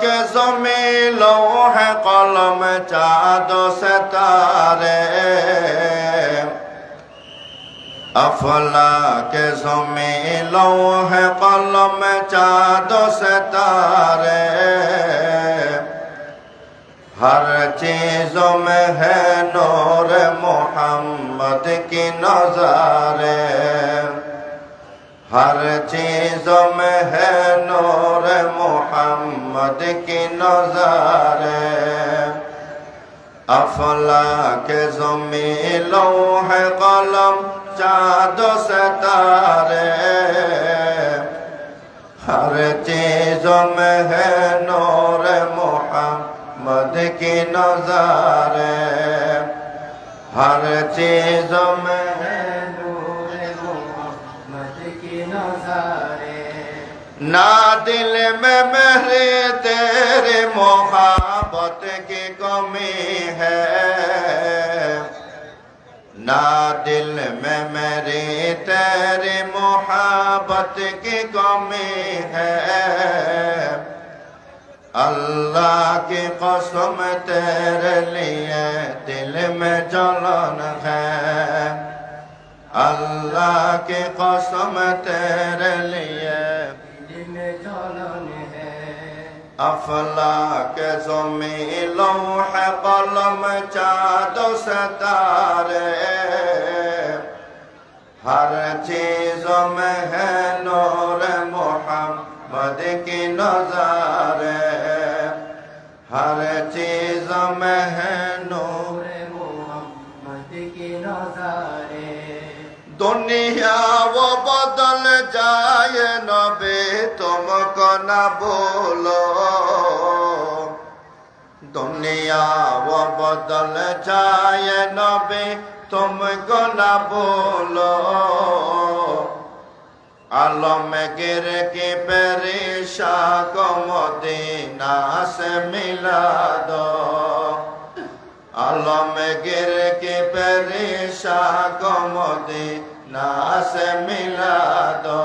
کے زمیں لوح قلم چاد و ستارے افلا کے زمیں لوح قلم چاد و ستارے ہر چیزوں میں ہے نور محمد کی نظارے ہر چیز میں ہے نور محمد کی نظر افلاک زمیں لوح قلم چاند ستارے ہر چیز میں ہے نور محمد کی نظر ہر چیز میں ہے ना दिल में मेरे तेरे मोहब्बत की कमी है ना दिल में मेरी तेरे मोहब्बत की कमी है अल्लाह की कसम तेरे लिए दिल में जलन है अल्लाह की कसम तेरे लिए दिल में जलन है افلاک زمی لوح قلم چاد و ستارے ہر چیز میں ہے نور محمد کی نظارے ہر چیز میں ہے نور محمد کی نظارے دنیا وہ নবে তোমক না বল। দুনিয়া বদল যায় নবে তুম গলা বল। আলম গির কি পেরেশা কমদিনা সে মিলা দো আলম গির কি পেরেশা কমদিনা पेरिशा को मदीना से मिला दो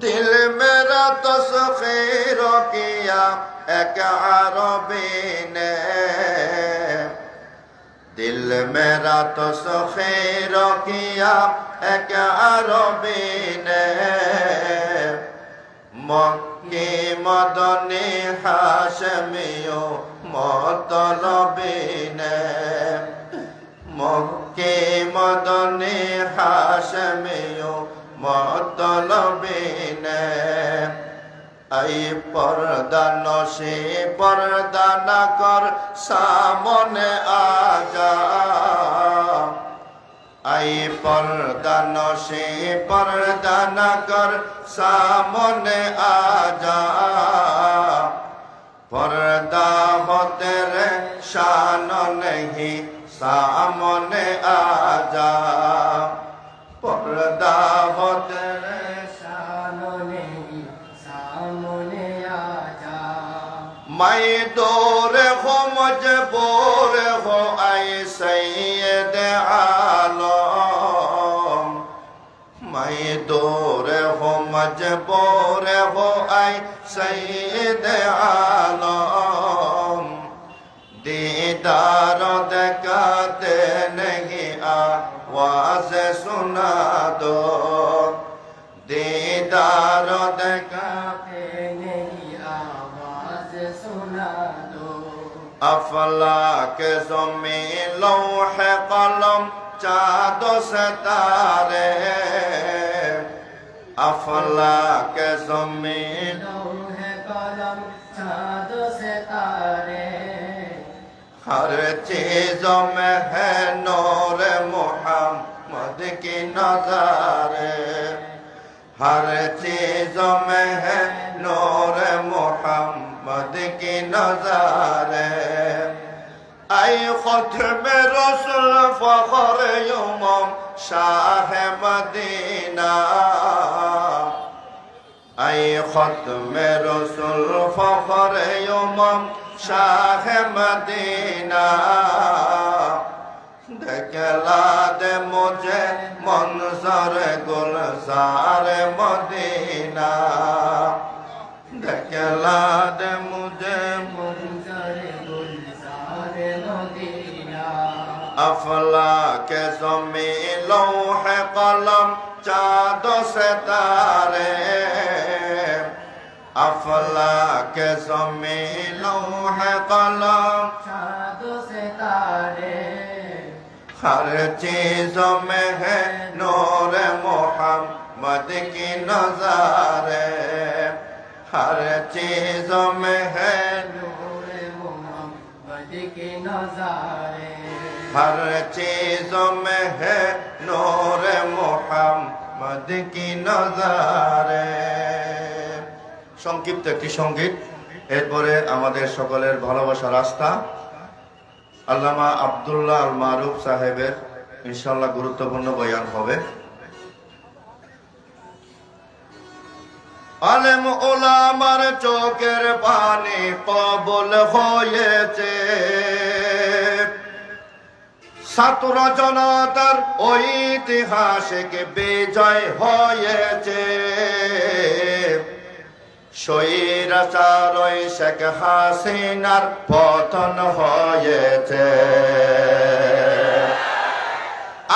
दिल मेरा तस्खीर किया एक अरबी ने दिल मेरा तस्खीर किया एक अरबी ने মক্কি মদনে হাসমিও মতলবিনে মক্কি মদনে হাসমিও মতলবিনে। আই পর্দা নসে পর্দা না কর সামনে আজা আই পর্দা নশে পর্দা না কর সামনে আজা পর্দা হতে শান নেহি সামনে আজা পর্দা হতের সামনে সামনে আজা মাই দৌড়ে হো মজ বোরে হো আই সৈয়দ আলম মাই দৌড়ে হো মজ বোরে হো আই সৈয়দ আলম دیدار دکاتے نہیں آواز سنا دو دیدار دکاتے نہیں آواز سنا دو افلاک زمین لوح قلم چاد و ستارے افلاک زمین لوح قلم چاد ہر چیزوں میں ہے نور محمد کی نظر ہر چیزوں میں ہے نور محمد کی نظر ای خود میں رسول فخر یومم شاہ مدینہ ای خود میں رسول فخر یومم শাহ মদিনা। দেখলা দে মুঝে মনসর গুলসার মদিনা। দেখলা দে মুঝে মনসর গুলসার মদিনা। আফলা কে জমি লৌহ কলম চাঁদ সে তারে। افلا کے سمی لوح قلم شاد ستارے۔ ہر چیزوں میں ہے نور محمد کی نظارے۔ ہر چیزوں میں ہے نور محمد کی نظارے۔ ہر چیزوں میں ہے نور محمد کی نظارے۔ সংক্ষিপ্ত একটি সংগীত এরপরে আমাদের সকলের ভালোবাসা রাস্তা। আল্লামা আব্দুল্লাহ আল মারুফ সাহেবের ইনশাল্লাহ গুরুত্বপূর্ণ বয়ান হবে। আলেম ওলামার চোখের পানি কবল হয়েছে। ছাত্র জনতার ঐতিহাসিক বিজয় হয়েছে। স্বৈরাচারই শেখ হাসিনার পতন হয়েছে।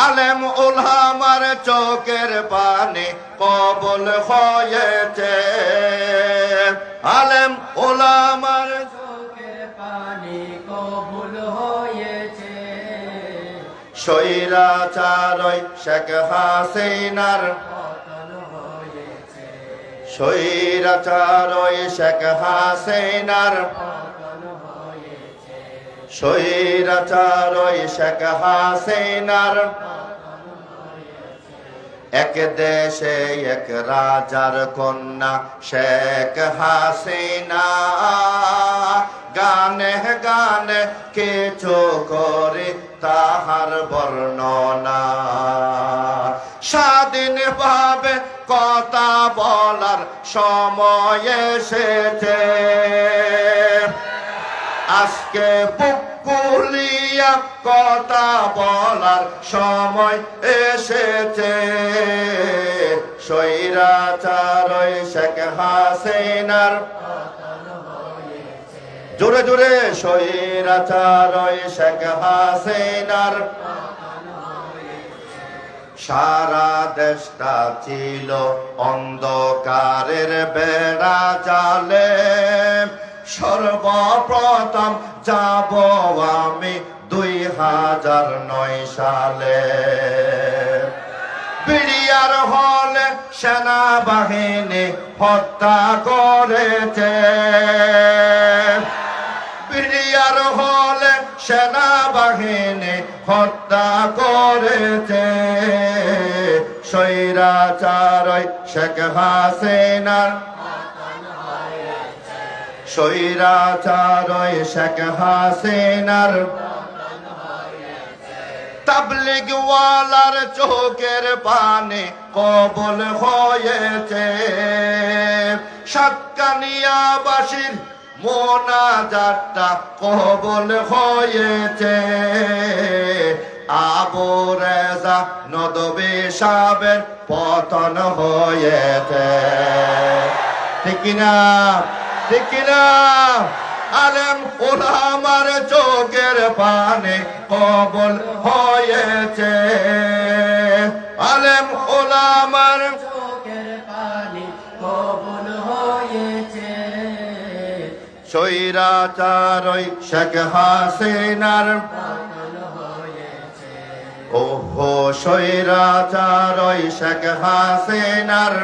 আলেম উলহামার চোখের পানি কবল হয়েছে। আলেম উলামার চোখের পানি কবুল হয়েছে। স্বৈরাচারই শেখ হাসিনার শেখ হাসিনার। শেখ হাসিনার। এক দেশে এক রাজার কন্যা শেখ হাসিনা। গানে গানে কিছু করে তাহার বর্ণনা। স্বাধীন ভাবে কথা বলার সময় এসেছে। আজকে বুকুলিয়া কথা বলার সময় এসেছে। স্বৈরাচারই শেখ হাসিনার। জোরে জোরে স্বৈরাচারই শেখ হাসিনার। সারা দেশটা ছিল অন্ধকারের বেড়া জালে। সর্বপ্রথম যাব আমি দুই হাজার নয় সালে। বিড়িয়ার হলে সেনাবাহিনী হত্যা করেছে। বিড়িয়ার হলে সেনাবাহিনী হত্যা করেছে। স্বৈরাচারই শেখ হাসিনার স্বৈরাচারই শেখ হাসিনার। তাবলিগওয়ালার চোখের পানে কবল হয়েছে। সাতকানিয়াবাসীর মোনাজাতটা কবল হয়েছে। আবু রেজা নদবে সাবের পতন হয়েছে। ঠিক কিনা? ঠিক কিনা? আলেম ওলামার চোখের পানে কবল হয়েছে। আলেম ওলামার স্বৈরাচারই শেখ হাসিনার। ওহো, স্বৈরাচারই শেখ হাসিনার।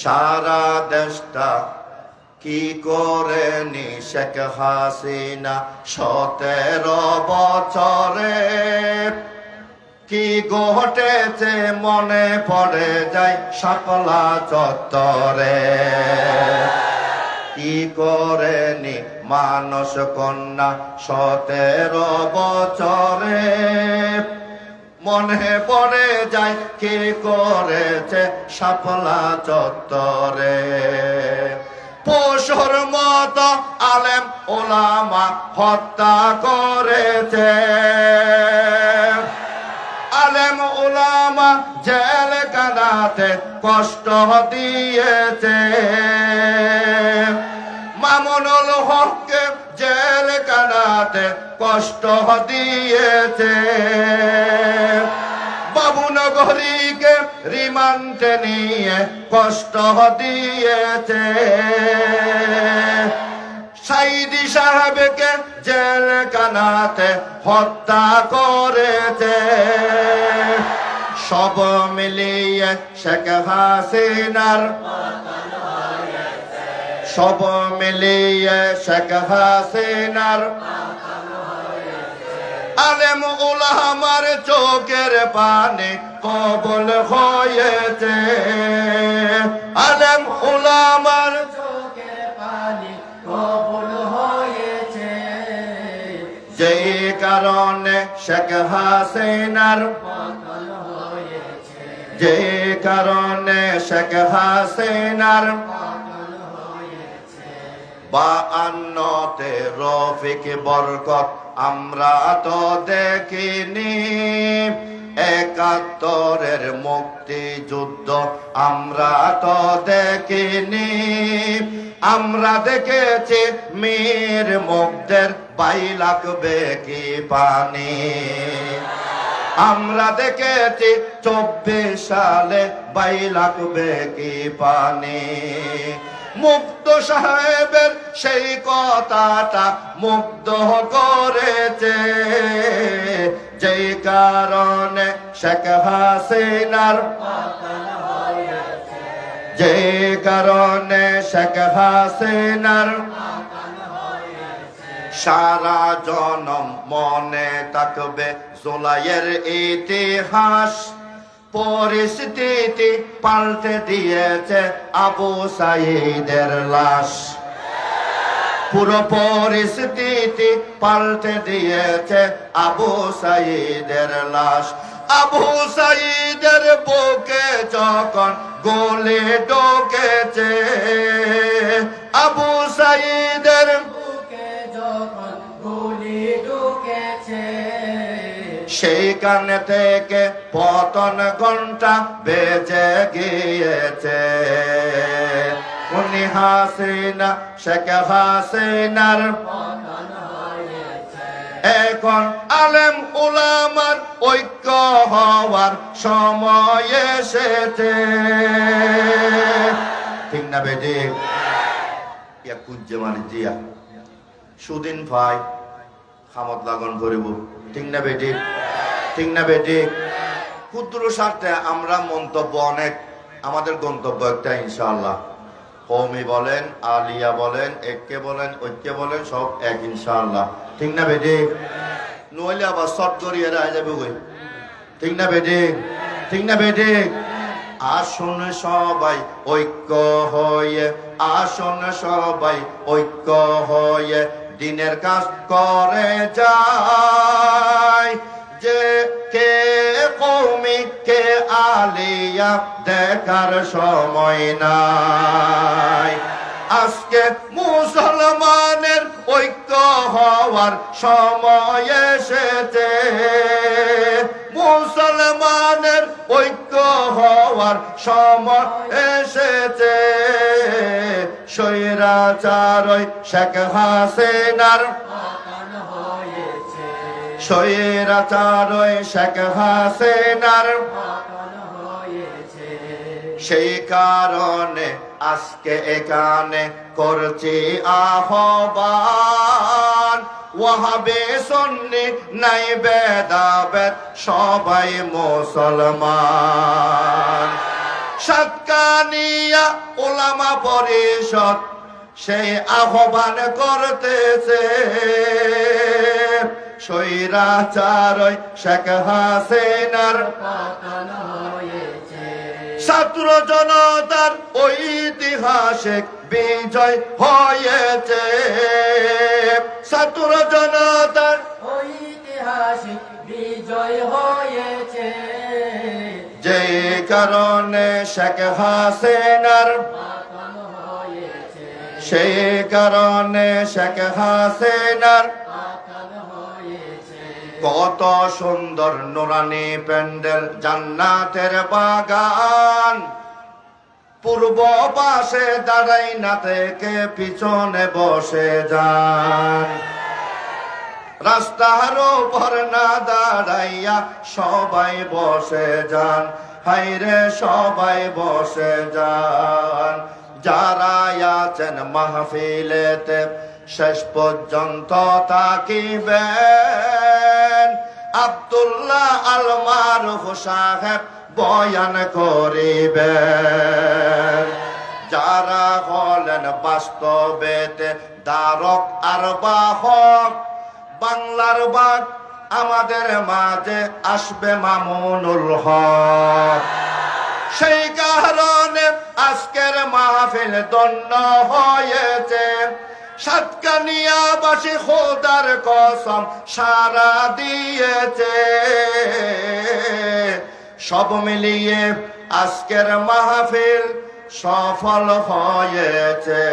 সারা দেশটা কি করে নি শেখ হাসিনা? সতেরো বছরে কি ঘটেছে মনে পড়ে যায় সকলা চত্বরে? কি করে নি মানস কন্যা সতেরো বছরে? মনে পড়ে যায় কি করেছে সাফলা চত্বরে? পশুর মতো আলেম ওলামা হত্যা করেছে। আলেম ওলামা জেল কানাতে কষ্ট দিয়েছে। মামুনুল হককে জেল কানাতে কষ্ট দিয়েছে। বাবুনগরীকে রিমান্ডে নিয়ে কষ্ট দিয়েছে। সাইদি সাহেবকে জেল কানাতে হত্যা করেছে। সব মিলিয়ে শেখ হাসিনার সব মিলিয়ে শেখ হাসিনার আলেম উলামার চোখের পানে কবল হয়েছে। আলেম উলামার চোখের পানি কবুল হয়েছে। যেই কারণে শেখ হাসিনার পতন হয়েছে। যে কারণে শেখ হাসিনার পতন বা আন্নতে রফিক বরকত আমরা তো দেখিনি। একাত্তরের মুক্তি যুদ্ধ আমরা তো দেখিনি। আমরা দেখেছি মেয়ের মুখদের বাই লাগবে কি পানি। আমরা দেখেছি চব্বিশ সালে বাই লাগবে কি পানি। মুক্ত সাহেবের সেই কথাটা মুগ্ধ করেছে। যেই কারণে শেখ হাসিনার যে কারণে শেখ হাসিনার সারা জনম মনে থাকবে জুলাইয়ের ইতিহাস। পরিস্থিতি পাল্টে দিয়েছে আবু সাইদের লাশ। পুরো পরিস্থিতি পাল্টে দিয়েছে আবু সাইদের লাশ। আবু সাইদের বুকে যখন গোলে ঢোকেছে, আবু সাইদের বুকে যখন গুলি ঢুকেছে সেইখান থেকে পতন ঘণ্টা বেজে গিয়েছে। উনি হাসিনা, শেখ হাসিনার পতন এখন আলেম উলামার ঐক্য হওয়ার সময় এসেছে। ঠিক না বেটি ইয়া মানে জিয়া? সুদিন ভাই, খামত লাগন করিব ঠিক না বেটি ঠিক? না বেটি ক্ষুদ্র স্বার্থে আমরা মন্তব্য অনেক, আমাদের গন্তব্য একটা ইনশাআল্লাহ। কৌমি বলেন, আলিয়া বলেন, একে বলেন, ঐক্যে বলেন, সব এক ইনশাআল্লাহ। ঠিক না বেটি? নইলে আবার শর্ট করিয়ে রায় যাবে ওই ঠিক না বেটি? ঠিক না বেটি? আসুন সবাই ঐক্য হয়ে, আসুন সবাই ঐক্য হয়ে, দিনের কাজ করে যায়। যে কে কৌমি কে আলিয়া দেখার সময় নাই। আজকে মুসলমানের ঐক্য হওয়ার সময় এসেছে। মুসলমানের ঐক্য হওয়ার সময় এসেছে। স্বৈরাচারই শেখ হাসিনার স্বৈরাচারই শেখ হাসিনার। সেই কারণে আজকে এখানে করছি আহ্বান। ওয়াহাবে সন্নি নাই বেদাবেদ সবাই মুসলমান। সাতকানিয়া ওলামা পরিষদ সেই আহ্বান করতেছে। স্বৈরাচারই শেখ হাসিনার। পতন হয়েছে ছাত্র জনতার ঐতিহাসিক বিজয় হয়েছে। ছাত্র জনতার ঐতিহাসিক বিজয় হয়েছে। যে কারণে শেখ হাসিনার সেই কারণে শেখ হাসিনার কত সুন্দর নোরানি প্যান্ডেল, জান্নাতের বাগান। পূর্ব পাশে দাঁড়াই না থেকে পিছনে বসে যান। রাস্তার উপর না দাঁড়াইয়া সবাই বসে যান। হাইরে সবাই বসে যান। যারা আছেন মাহফিলেতে, শেষ পর্যন্ত তাকিবেন আব্দুল্লাহ আল মারুফ সাহেব বয়ান করিবেন যারা হলেন বাস্তবেতে দারক আর বাহক, বাংলার বাগ আমাদের মাঝে আসবে মামুনুল হক। সেই কারণে আজকের মাহফিল দন্য হয়েছে। সাতকানিয়াবাসী খোদার কসম সারা দিয়েছে। সব মিলিয়ে আজকের মাহফিল সফল হয়েছে।